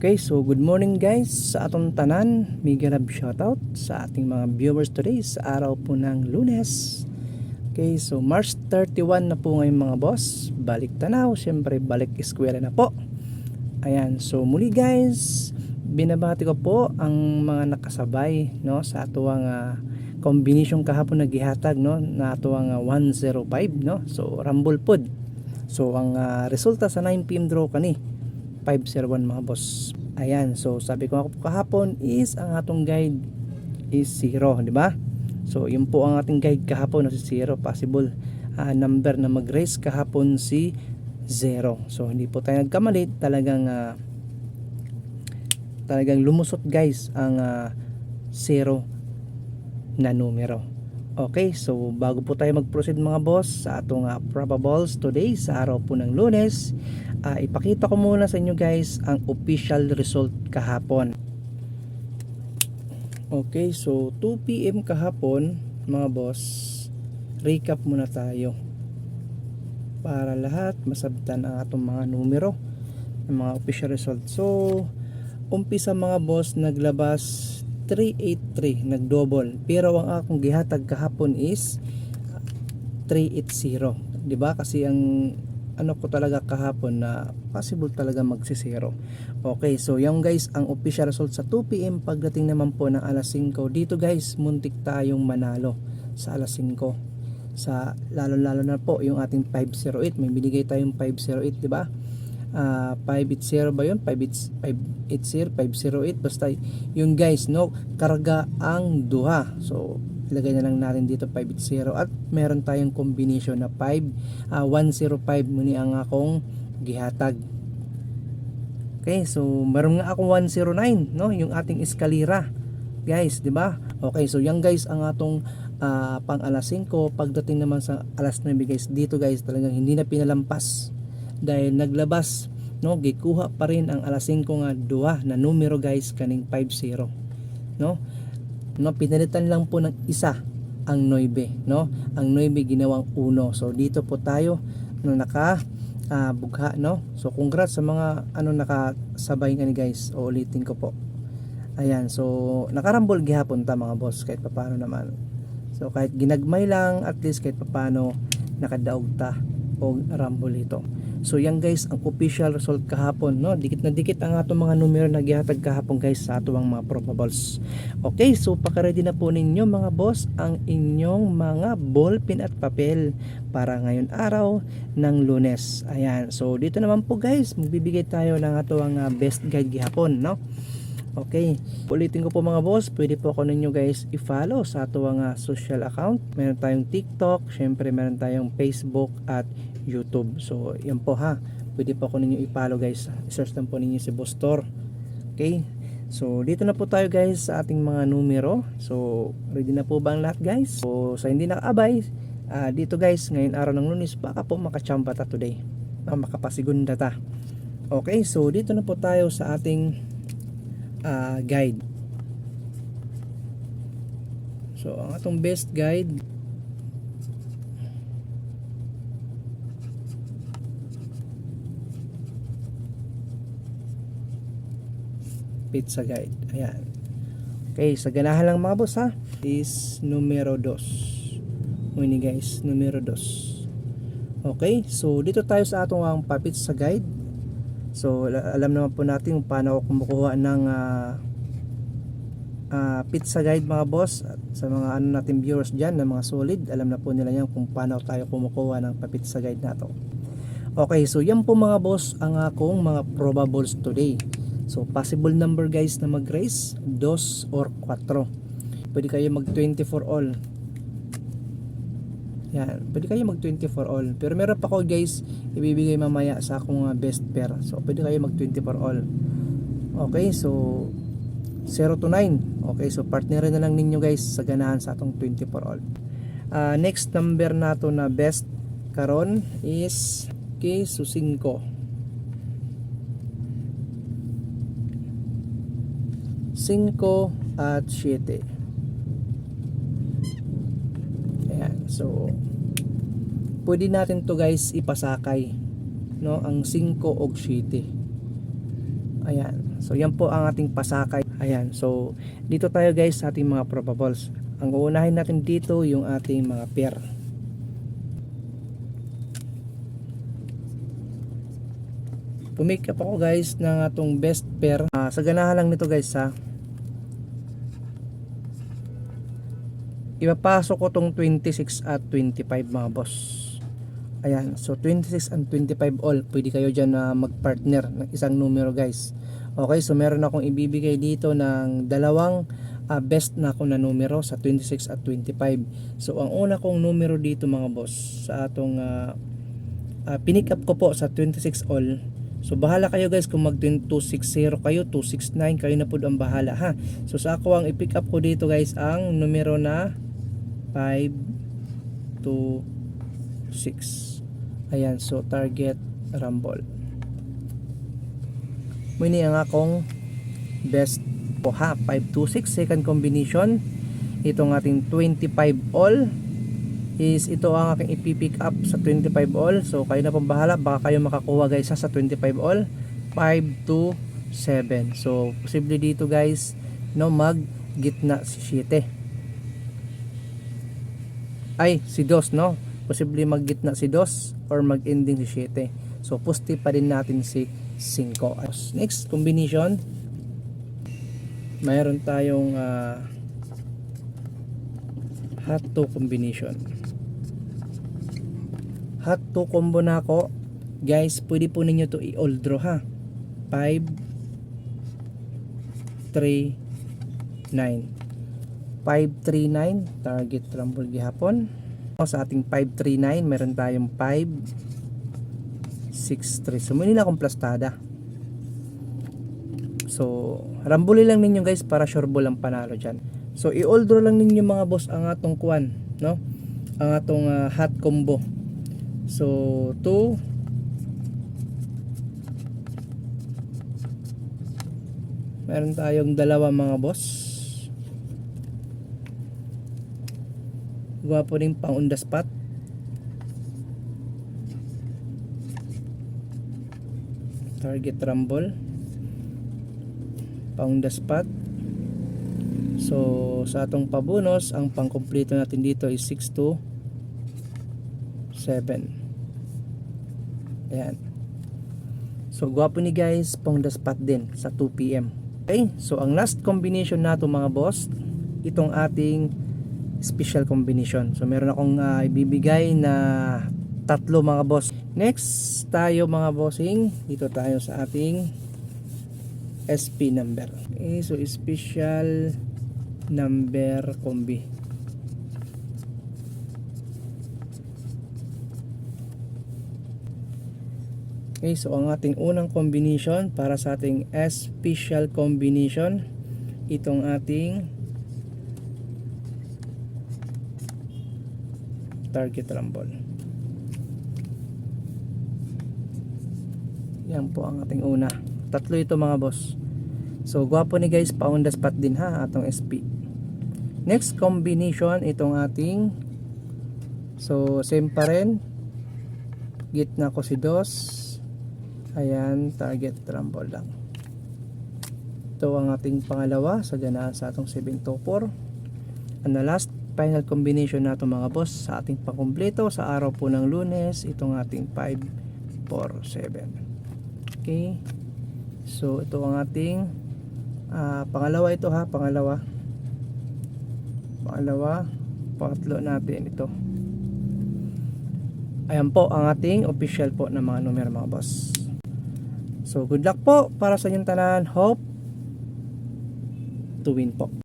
Okay, so good morning guys sa atong tanan. Love shoutout sa ating mga viewers today sa araw po ng lunes. Okay, so March 31 na po ngayon mga boss. Balik tanaw, syempre balik eskwela na po. Ayan, so muli guys, binabati ko po ang mga nakasabay no sa atuang uh, combination kahapon na gihatag no na atuang ah, 105 no. So Rumble Pod. So ang ah, resulta sa 9 PM draw kani 501 mga boss. Ayan, so sabi ko ako kahapon is ang atong guide is 0, di ba? So yun po ang ating guide kahapon na si 0 possible ah, number na mag-race kahapon si 0. So hindi po tayo nagkamali, talagang ah, talagang lumusot guys ang ah, 0 na numero. Okay, so bago po tayo mag-proceed mga boss sa atong uh, probables today sa araw po ng lunes, uh, ipakita ko muna sa inyo guys ang official result kahapon. Okay, so 2pm kahapon mga boss, recap muna tayo para lahat masabtan ang atong mga numero ng mga official result. So, umpisa mga boss naglabas 383 nagdouble. Pero ang akong gihatag kahapon is 380 di ba? Kasi ang ano ko talaga kahapon na possible talaga magsisero. Okay so yung guys ang official result sa 2pm pagdating naman po ng alas 5 dito guys muntik tayong manalo sa alas 5 sa lalo lalo na po yung ating 508 may binigay tayong 508 di ba uh, 580 ba yun? 580 508 basta yun guys no? Karga ang duha. So ilagay na lang natin dito 580 at meron tayong combination na 5 uh, 105 muni ang akong gihatag. Okay so meron nga akong 109 no? Yung ating eskalira. Guys di ba? Okay so yan guys ang atong uh, pang alas 5 pagdating naman sa alas 9 guys dito guys talagang hindi na pinalampas dahil naglabas no gikuha pa rin ang alas 5 nga duha na numero guys kaning 50 no? No pinalitan lang po ng isa ang 9 no? Ang 9 ginawang 1 so dito po tayo no naka uh, bugha no? So congrats sa mga ano nakasabay kani guys. O ulitin ko po. Ayan so nakarambol gihapon ta mga boss kahit paano naman. So kahit ginagmay lang at least kahit paano nakadaog ta o rumble ito So yan guys ang official result kahapon no. Dikit na dikit ang atong mga numero na gihatag kahapon guys sa atong mga probables. Okay, so paka-ready na po ninyo mga boss ang inyong mga ballpen at papel para ngayon araw ng Lunes. Ayan. So dito naman po guys, magbibigay tayo ng atong uh, best guide gihapon no. Okay, ulitin ko po mga boss, pwede po ako ninyo guys i-follow sa ato nga social account. Meron tayong TikTok, syempre meron tayong Facebook at YouTube. So, yan po ha. Pwede po ako ninyo i-follow guys. I-search lang po ninyo si Bostor. Okay? So, dito na po tayo guys sa ating mga numero. So, ready na po ba ang lahat guys? So, sa hindi nakaabay, uh, dito guys, ngayon araw ng lunes, baka po makachamba ta today. Uh, makapasigunda ta. Okay, so dito na po tayo sa ating uh, guide. So, ang atong best guide pizza guide. Ayan. Okay sa ganahan lang mga boss ha? Is numero 2 muni guys numero 2 okay so dito tayo sa atong ang pizza guide. So alam naman po natin kung paano ako kumukuha ng uh, uh, pizza guide mga boss. At sa mga ano natin viewers dyan na mga solid alam na po nila yan kung paano tayo kumukuha ng pizza guide nato okay so yan po mga boss ang akong mga probables today So possible number guys na mag-race 2 or 4. Pwede kayo mag 24 all. Yan, pwede kayo mag 24 all. Pero meron pa ko guys ibibigay mamaya sa akong best pair. So pwede kayo mag 24 all. Okay, so 0 to 9. Okay, so partner na lang ninyo guys sa ganahan sa atong 24 all. Uh, next number nato na best karon is okay, so 5. 5 at 7 ayan so pwede natin to guys ipasakay no ang 5 og 7 ayan So yan po ang ating pasakay. Ayan. So dito tayo guys sa ating mga probables. Ang uunahin natin dito yung ating mga pair. Pumake up ako guys ng atong best pair. Ah, sa ganahan lang nito guys ha. Ipapasok ko tong 26 at 25 mga boss. Ayan, so 26 and 25 all. Pwede kayo dyan na mag-partner ng isang numero guys. Okay, so meron akong ibibigay dito ng dalawang ah, best na ako na numero sa 26 at 25. So ang una kong numero dito mga boss sa atong uh, pinick up ko po sa 26 all. So bahala kayo guys kung mag 260 kayo, 269 kayo na po ang bahala ha. So sa ako ang i-pick up ko dito guys ang numero na 5 to 6. Ayan, so target rumble. Muni ang akong best po ha, 5 to 6 second combination. Itong ating 25 all is ito ang aking ipipick up sa 25 all. So kayo na pong bahala, baka kayo makakuha guys sa 25 all. 5 to 7. So posible dito guys no mag gitna si 7 ay si dos no? Posible maggitna si dos or mag ending si 7 so pusti pa din natin si 5 next combination. Mayroon tayong uh, hot to combination. Hot to combo na ako. Guys pwede po ninyo to i-all draw ha? 5 3 9 539 target rumble gihapon. Sa ating 539 meron tayong 563 so na akong plastada. So rambuli lang ninyo guys para sure ball ang panalo dyan. So i-all draw lang ninyo mga boss ang atong kwan no? Ang atong uh, hot combo. So 2 meron tayong dalawa mga boss Gwapo rin pang on the spot. Target rumble. Pang on the spot. So, sa atong pabonus, ang pangkumpleto natin dito is 6 to 7. Ayan. So, gwapo ni guys, pang the spot din sa 2 p.m. Okay, so ang last combination nato mga boss, itong ating special combination. So meron akong uh, ibibigay na tatlo mga boss. Next tayo mga bossing, dito tayo sa ating SP number. Okay, so special number combi. Okay, so ang ating unang combination para sa ating special combination, itong ating target rumble. Yan po ang ating una. Tatlo ito mga boss. So gwapo ni guys pa on the spot din ha atong SP next combination itong ating so same pa rin. Gitna ko si dos. Ayan target rumble lang. Ito ang ating pangalawa. Sa ganaan sa atong 724 and the last final combination nato mga boss sa ating pangkumpleto sa araw po ng lunes itong ating 5 4 7 okay? So ito ang ating uh, pangalawa ito ha? Pangalawa. Pangalawa pangatlo natin ito. Ayan po ang ating official po na mga numero mga boss. So good luck po para sa inyong tanan. Hope to win po